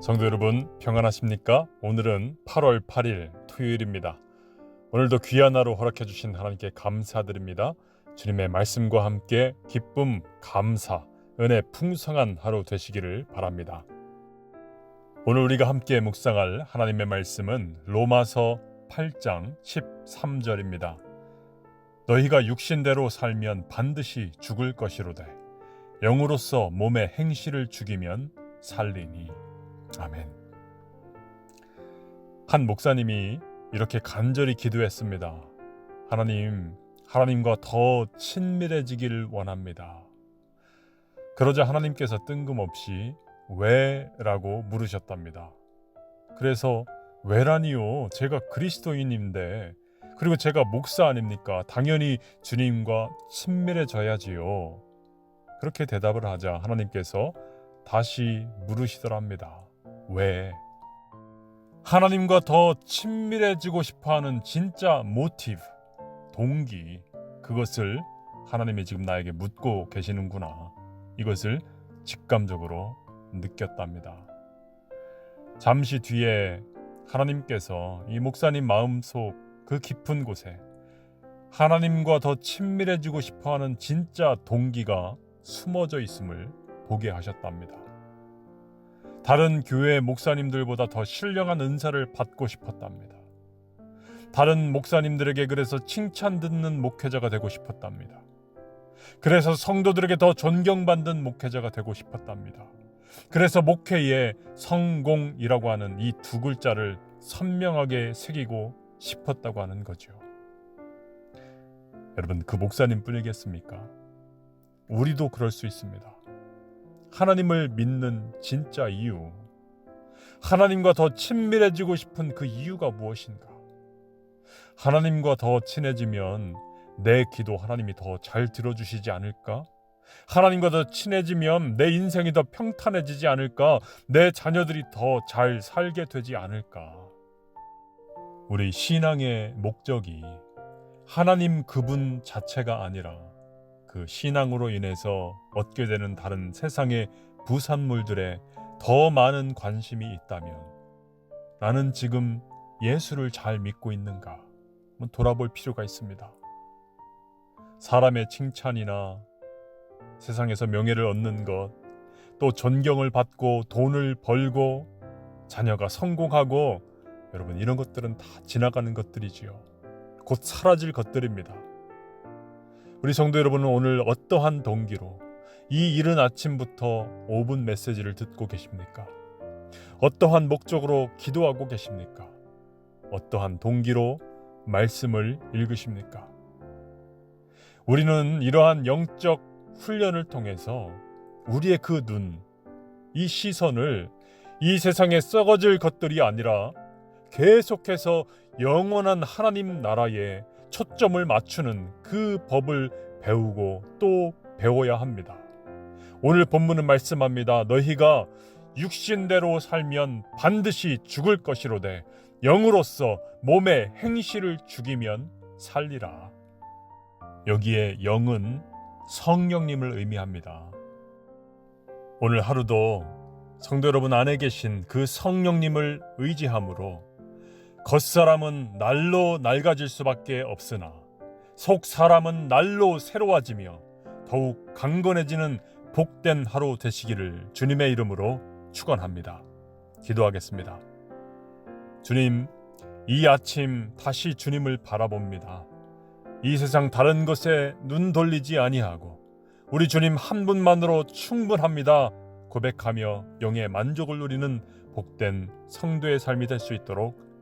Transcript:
성도 여러분 평안하십니까? 오늘은 8월 8일 토요일입니다. 오늘도 귀한 하루 허락해 주신 하나님께 감사드립니다. 주님의 말씀과 함께 기쁨, 감사, 은혜 풍성한 하루 되시기를 바랍니다. 오늘 우리가 함께 묵상할 하나님의 말씀은 로마서 8장 13절입니다. 너희가 육신대로 살면 반드시 죽을 것이로되 영으로서 몸의 행실을 죽이면 살리니 아멘. 한 목사님이 이렇게 간절히 기도했습니다. 하나님, 하나님과 더 친밀해지기를 원합니다. 그러자 하나님께서 뜬금없이 왜 라고 물으셨답니다. 그래서 왜라니요? 제가 그리스도인인데 그리고 제가 목사 아닙니까? 당연히 주님과 친밀해져야지요. 그렇게 대답을 하자 하나님께서 다시 물으시더랍니다. 왜? 하나님과 더 친밀해지고 싶어 하는 진짜 모티브, 동기, 그것을 하나님이 지금 나에게 묻고 계시는구나. 이것을 직감적으로 느꼈답니다. 잠시 뒤에 하나님께서 이 목사님 마음속 그 깊은 곳에 하나님과 더 친밀해지고 싶어 하는 진짜 동기가 숨어져 있음을 보게 하셨답니다. 다른 교회 목사님들보다 더 신령한 은사를 받고 싶었답니다. 다른 목사님들에게 그래서 칭찬 듣는 목회자가 되고 싶었답니다. 그래서 성도들에게 더 존경받는 목회자가 되고 싶었답니다. 그래서 목회에 성공이라고 하는 이 두 글자를 선명하게 새기고 싶었다고 하는 거죠. 여러분 그 목사님 뿐이겠습니까? 우리도 그럴 수 있습니다. 하나님을 믿는 진짜 이유. 하나님과 더 친밀해지고 싶은 그 이유가 무엇인가? 하나님과 더 친해지면 내 기도 하나님이 더 잘 들어주시지 않을까? 하나님과 더 친해지면 내 인생이 더 평탄해지지 않을까? 내 자녀들이 더 잘 살게 되지 않을까? 우리 신앙의 목적이 하나님 그분 자체가 아니라 그 신앙으로 인해서 얻게 되는 다른 세상의 부산물들에 더 많은 관심이 있다면 나는 지금 예수를 잘 믿고 있는가? 돌아볼 필요가 있습니다. 사람의 칭찬이나 세상에서 명예를 얻는 것, 또 존경을 받고 돈을 벌고 자녀가 성공하고 여러분 이런 것들은 다 지나가는 것들이지요. 곧 사라질 것들입니다. 우리 성도 여러분은 오늘 어떠한 동기로 이 이른 아침부터 5분 메시지를 듣고 계십니까? 어떠한 목적으로 기도하고 계십니까? 어떠한 동기로 말씀을 읽으십니까? 우리는 이러한 영적 훈련을 통해서 우리의 그 눈, 이 시선을 이 세상에 썩어질 것들이 아니라 계속해서 영원한 하나님 나라에 초점을 맞추는 그 법을 배우고 또 배워야 합니다. 오늘 본문은 말씀합니다. 너희가 육신대로 살면 반드시 죽을 것이로되 영으로서 몸의 행실을 죽이면 살리라. 여기에 영은 성령님을 의미합니다. 오늘 하루도 성도 여러분 안에 계신 그 성령님을 의지함으로 겉사람은 날로 낡아질 수밖에 없으나 속 사람은 날로 새로워지며 더욱 강건해지는 복된 하루 되시기를 주님의 이름으로 축원합니다. 기도하겠습니다. 주님, 이 아침 다시 주님을 바라봅니다. 이 세상 다른 것에 눈 돌리지 아니하고 우리 주님 한 분만으로 충분합니다. 고백하며 영의 만족을 누리는 복된 성도의 삶이 될 수 있도록